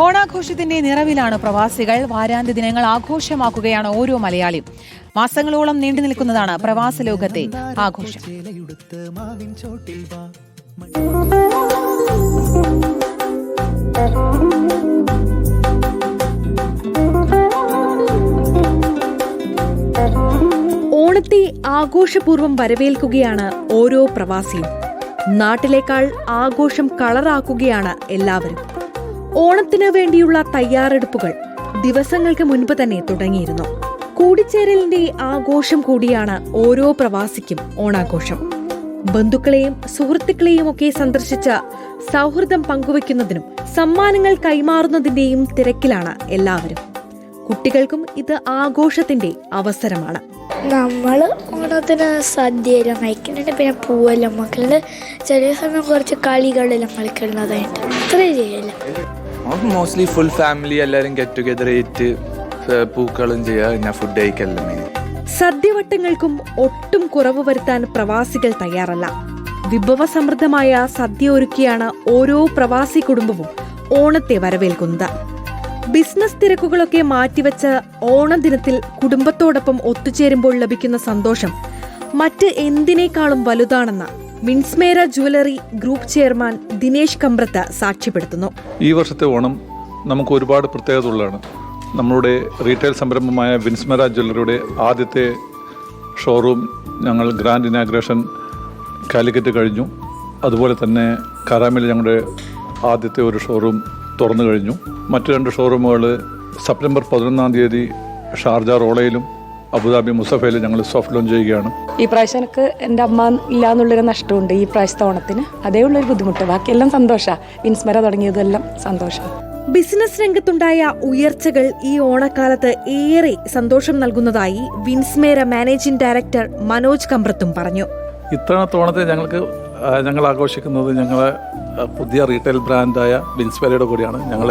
ഓണാഘോഷത്തിന്റെ നിറവിലാണ് പ്രവാസികൾ വാരാന്ത്യ ദിനങ്ങൾ ആഘോഷമാക്കുകയാണ് ഓരോ മലയാളിയും. മാസങ്ങളോളം നീണ്ടു നിൽക്കുന്നതാണ് പ്രവാസ ലോകത്തെ ആഘോഷം. ഓണത്തെ ആഘോഷപൂർവം വരവേൽക്കുകയാണ് ഓരോ പ്രവാസിയും. നാട്ടിലേക്കാൾ ആഘോഷം കളറാക്കുകയാണ് എല്ലാവരും. ഓണത്തിന് വേണ്ടിയുള്ള തയ്യാറെടുപ്പുകൾ ദിവസങ്ങൾക്ക് മുൻപ് തന്നെ തുടങ്ങിയിരുന്നു. കൂടിച്ചേരലിന്റെ ആഘോഷം കൂടിയാണ് ഓരോ പ്രവാസിക്കും ഓണാഘോഷം. ബന്ധുക്കളെയും സുഹൃത്തുക്കളെയും ഒക്കെ സന്ദർശിച്ച സൗഹൃദം പങ്കുവെക്കുന്നതിനും സമ്മാനങ്ങൾ കൈമാറുന്നതിന്റെയും തിരക്കിലാണ് എല്ലാവരും. കുട്ടികൾക്കും ഇത് ആഘോഷത്തിന്റെ അവസരമാണ്. നമ്മൾ ഓണത്തിന് സദ്യയെല്ലാം കഴിക്കുന്നുണ്ട്. പിന്നെ പൂവെല്ലാം മക്കളുണ്ട് ചെറിയ സമയം കുറച്ച് കളികളെല്ലാം കളിക്കുന്നതായിട്ട്. അത്ര ചെയ്യല്ല മോസ്റ്റ്ലി ഫുൾ ഫാമിലി എല്ലാവരും ഗെറ്റ് ടുഗെദർ ആയിട്ട് പൂക്കളും ചെയ്യുക പിന്നെ ഫുഡ് കഴിക്കല്ല സദ്യവട്ടങ്ങൾക്കും ഒട്ടും കുറവ് വരുത്താൻ പ്രവാസികൾ തയ്യാറല്ല. വിഭവസമൃദ്ധമായ സദ്യ ഒരുക്കിയാണ് ഓരോ പ്രവാസി കുടുംബവും ഓണത്തെ വരവേൽക്കുന്നത്. ബിസിനസ് തിരക്കുകളൊക്കെ മാറ്റിവെച്ച് ഓണദിനത്തിൽ കുടുംബത്തോടൊപ്പം ഒത്തുചേരുമ്പോൾ ലഭിക്കുന്ന സന്തോഷം മറ്റ് എന്തിനേക്കാളും വലുതാണെന്ന് Vinsmera jewellery group chairman Dinesh Kambrath സാക്ഷ്യപ്പെടുത്തുന്നു. ഈ വർഷത്തെ ഓണം നമുക്ക് ഒരുപാട് പ്രത്യേകത ഉള്ളതാണ് നമ്മളുടെ റീറ്റെയിൽ സംരംഭമായ വിൻസ്മര ജ്വല്ലറിയുടെ ആദ്യത്തെ ഷോറൂം ഞങ്ങൾ ഗ്രാൻഡ് ഇനാഗ്രേഷൻ കാലിക്കറ്റ് കഴിഞ്ഞു. അതുപോലെ തന്നെ കരാമിൽ ഞങ്ങളുടെ ആദ്യത്തെ ഒരു ഷോറൂം തുറന്നു കഴിഞ്ഞു. മറ്റു രണ്ട് ഷോറൂമുകൾ സെപ്റ്റംബർ പതിനൊന്നാം തീയതി ഷാർജ റോളയിലും അബുദാബി മുസഫയിലും ഞങ്ങൾ സോഫ്റ്റ് ലോഞ്ച് ചെയ്യുകയാണ്. ഈ പ്രാവശ്യം എനിക്ക് എന്റെ അമ്മ ഇല്ല എന്നുള്ളൊരു നഷ്ടമുണ്ട് ഈ പ്രാവശ്യത്തെ ഓണത്തിന്. അതേ ഉള്ളൊരു ബുദ്ധിമുട്ട്. ബാക്കിയെല്ലാം സന്തോഷമാണ് വിൻസ്മര തുടങ്ങിയതെല്ലാം സന്തോഷം. ബിസിനസ് രംഗത്തുണ്ടായ ഉയർച്ചകൾ ഈ ഓണക്കാലത്ത് ഏറെ സന്തോഷം നൽകുന്നതായി വിൻസ്മേര മാനേജിംഗ് ഡയറക്ടർ മനോജ് കമ്പ്രത്തും പറഞ്ഞു. ഇത്തവണത്തെ ഓണത്തെ ഞങ്ങൾക്ക് ഞങ്ങൾ ആഘോഷിക്കുന്നത് ഞങ്ങൾ പുതിയ റീറ്റെയിൽ ബ്രാൻഡായ വിൻസ്പെരയുടെ കൂടിയാണ്. ഞങ്ങൾ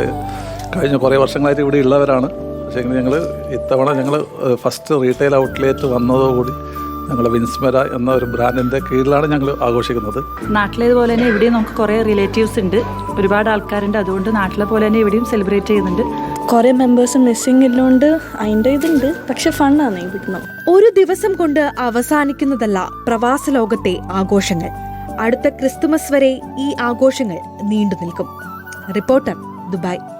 കഴിഞ്ഞ കുറേ വർഷങ്ങളായിട്ട് ഇവിടെ ഉള്ളവരാണ്. പക്ഷേ ഞങ്ങൾ ഇത്തവണ ഞങ്ങൾ ഫസ്റ്റ് റീറ്റെയിൽ ഔട്ട്ലെറ്റ് വന്നതോടുകൂടി ഞങ്ങൾ വിൻസ്മര എന്ന ഒരു ബ്രാൻഡിന്റെ കീഴിലാണ് ഞങ്ങൾ ആഘോഷിക്കുന്നത്. നാട്ടിലേതുപോലെ തന്നെ ഇവിടെയും നമുക്ക് കുറേ റിലേറ്റീവ്സ് ഉണ്ട്. ഒരുപാട് ആൾക്കാരുണ്ട്. അതുകൊണ്ട് നാട്ടിലെ പോലെ തന്നെ ഇവിടെയും സെലിബ്രേറ്റ് ചെയ്യുന്നുണ്ട്. കുറേ മെമ്പേഴ്സ് മിസ്സിംഗ് ഇല്ലോണ്ട് അതിന്റെ ഇതുണ്ട്. പക്ഷെ ഫണ്ണാണ് ഇവിടുന്ന് ഒരു ദിവസം കൊണ്ട് അവസാനിക്കുന്നതല്ല പ്രവാസ ലോകത്തെ ആഘോഷങ്ങൾ. അടുത്ത ക്രിസ്തുമസ് വരെ ഈ ആഘോഷങ്ങൾ നീണ്ടു നിൽക്കും റിപ്പോർട്ടർ ദുബായ്.